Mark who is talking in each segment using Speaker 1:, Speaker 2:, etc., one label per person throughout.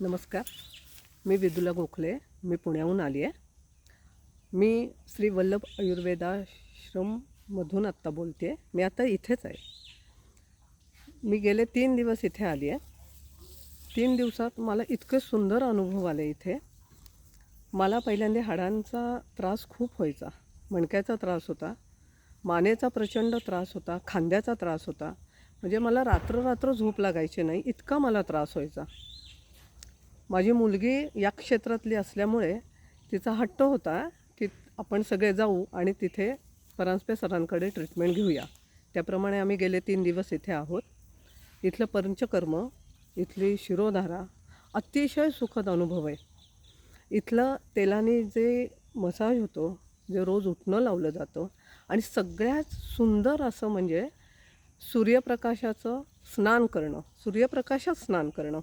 Speaker 1: नमस्कार. मी विदुला गोखले. मी पुण्याहून आली आहे मी श्री वल्लभ आयुर्वेदाश्रममधून आत्ता बोलते आहे मी आता इथेच आहे. मी गेले तीन दिवस इथे आली आहे तीन दिवसात मला इतकं सुंदर अनुभव आले इथे. मला पहिल्यांदा हाडांचा त्रास खूप व्हायचा. मणक्याचा त्रास होता. मानेचा प्रचंड त्रास होता. खांद्याचा त्रास होता. म्हणजे मला रात्र रात्र झोप लागायची नाही. इतका मला त्रास व्हायचा. माझी मुलगी या क्षेत्रातली असल्यामुळे तिचा हट्ट होता की आपण सगळे जाऊ आणि तिथे परांजपे सरांकडे ट्रीटमेंट घेऊया. त्याप्रमाणे आम्ही गेले तीन दिवस इथे आहोत. इथलं पंचकर्म इथली शिरोधारा अतिशय सुखद अनुभव आहे. इथलं तेलाने जे मसाज होतो जे रोज उठणं लावलं जातं आणि सगळ्यात सुंदर असं म्हणजे सूर्यप्रकाशाचं स्नान करणं सूर्यप्रकाशात स्नान करणं.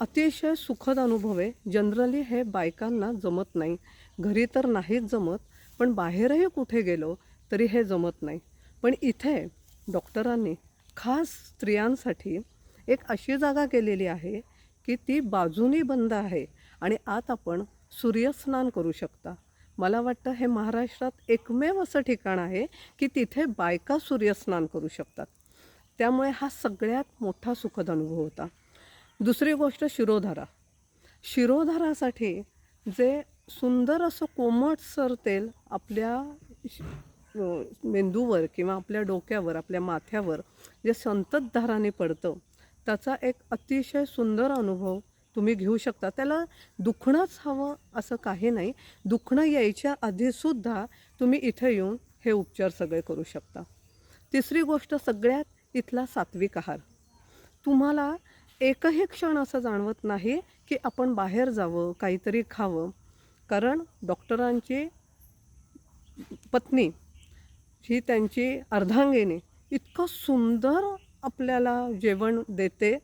Speaker 1: अतिशय सुखद अनुभव आहे. जनरली हे बायकांना जमत नाही. घरी तर नाहीच जमत पण बाहेरही कुठे गेलो तरी हे जमत नाही. पण इथे डॉक्टरांनी खास स्त्रियांसाठी एक अशी जागा केलेली आहे की ती बाजूनी बंद आहे आणि आत आपण सूर्यस्नान करू शकता. मला वाटतं हे महाराष्ट्रात एकमेव असं ठिकाण आहे की तिथे बायका सूर्यस्नान करू शकतात. त्यामुळे हा सगळ्यात मोठा सुखद अनुभव होता. दुसरी गोष्ट शिरोधारा. शिरोधारासाठी जे सुंदर असं कोमटसर तेल आपल्या मेंदूवर किंवा आपल्या डोक्यावर आपल्या माथ्यावर जे संततधाराने पडतं त्याचा एक अतिशय सुंदर अनुभव तुम्ही घेऊ शकता. त्याला दुखणंच हवं असं काही नाही. दुखणं यायच्या आधीसुद्धा तुम्ही इथे येऊन हे उपचार सगळे करू शकता. तिसरी गोष्ट सगळ्यात इथला सात्विक आहार. तुम्हाला एकही क्षण असं जाणवत नाही की आपण बाहेर जावं काहीतरी खावं. कारण डॉक्टरांची पत्नी ही त्यांची अर्धांगिनी इतकं सुंदर आपल्याला जेवण देते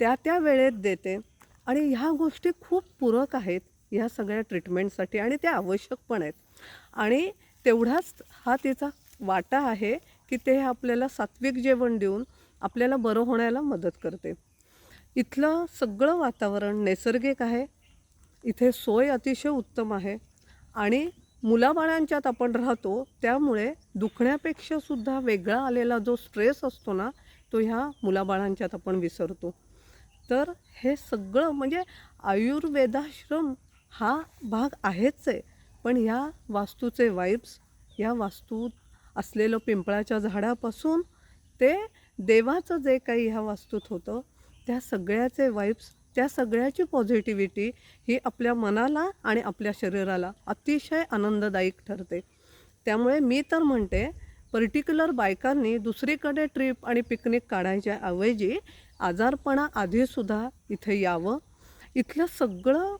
Speaker 1: त्या त्या वेळेत देते. आणि ह्या गोष्टी खूप पूरक आहेत ह्या सगळ्या ट्रीटमेंटसाठी आणि त्या आवश्यक पण आहेत. आणि तेवढाच हा तिचा वाटा आहे की ते आपल्याला सात्विक जेवण देऊन आपल्याला बरं होण्याला मदत करते. इथलं सगळं वातावरण नैसर्गिक आहे. इथे सोय अतिशय उत्तम आहे. आणि मुलाबाळांच्यात आपण राहतो त्यामुळे दुखण्यापेक्षा सुद्धा वेगळा आलेला जो स्ट्रेस असतो ना तो ह्या मुलाबाळांच्यात आपण विसरतो. तर हे सगळं म्हणजे आयुर्वेदाश्रम हा भाग आहेच आहे. पण ह्या वास्तूचे वाईब्स या वास्तूत असलेलं पिंपळाच्या झाडापासून ते देवाचं जे काही ह्या वास्तूत होतं त्या सगळ्याचे वाईब्स त्या सगळ्याची पॉझिटिव्हिटी ही आपल्या मनाला आणि आपल्या शरीराला अतिशय आनंददायक ठरते. त्यामुळे मी तर म्हणते पर्टिक्युलर बायकांनी दुसरीकडे ट्रिप आणि पिकनिक काढायच्या ऐवजी आजारपणा आधीसुद्धा इथे यावं. इथलं सगळं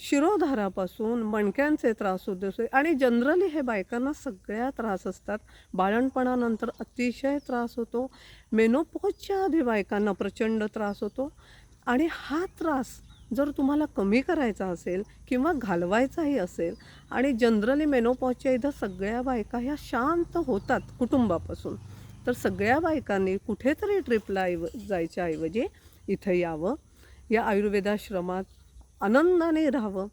Speaker 1: शिरोधारापासून मणक्यांचे त्रास होते आणि जनरली हे बायकांना सगळ्या त्रास असतात. बाळणपणानंतर अतिशय त्रास होतो. मेनोपोजच्या आधी बायकांना प्रचंड त्रास होतो. आणि हा त्रास जर तुम्हाला कमी करायचा असेल किंवा घालवायचाही असेल आणि जनरली मेनोपॉजच्या इथं सगळ्या बायका ह्या शांत होतात कुटुंबापासून तर सगळ्या बायकांनी कुठेतरी ट्रिपला ऐव जायच्या ऐवजी इथं यावं. या आयुर्वेदाश्रमात आनंदाने राहावं.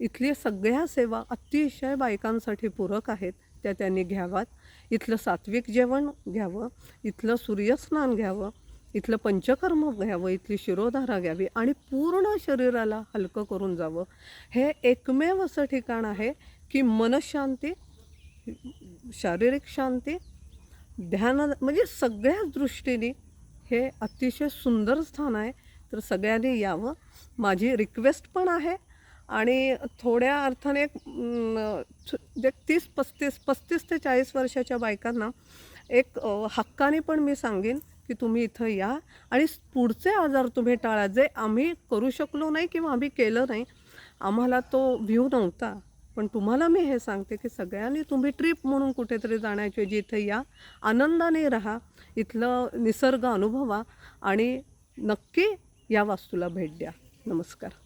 Speaker 1: इथली सगळ्या सेवा अतिशय बायकांसाठी पूरक आहेत त्या त्यांनी घ्याव्यात. इथलं सात्विक जेवण घ्यावं इथलं सूर्यस्नान घ्यावं इथलं पंचकर्म घ्यावं इथली शिरोधारा घ्यावी आणि पूर्ण शरीराला हलकं करून जावं. हे एकमेव असं ठिकाण आहे की मनशांती शारीरिक शांती ध्यान म्हणजे सगळ्याच दृष्टीने हे अतिशय सुंदर स्थान आहे. तर सगळ्यांनी यावं. माझी रिक्वेस्ट पण आहे आणि थोड्या अर्थाने एक, जे तीस पस्तीस पस्तीस ते चाळीस वर्षाच्या बायकांना एक हक्काने पण मी सांगेन की तुम्ही इथं या. आणि पुढचे आजार तुम्ही टाळा. जे आम्ही करू शकलो नाही किंवा आम्ही केलं नाही आम्हाला तो व्ह्यू नव्हता. पण तुम्हाला मी हे सांगते की सगळ्यांनी तुम्ही ट्रिप म्हणून कुठेतरी जाण्याची ऐवजी इथे या आनंदाने राहा. इथलं निसर्ग अनुभवा आणि नक्की या वास्तूला भेट द्या. नमस्कार.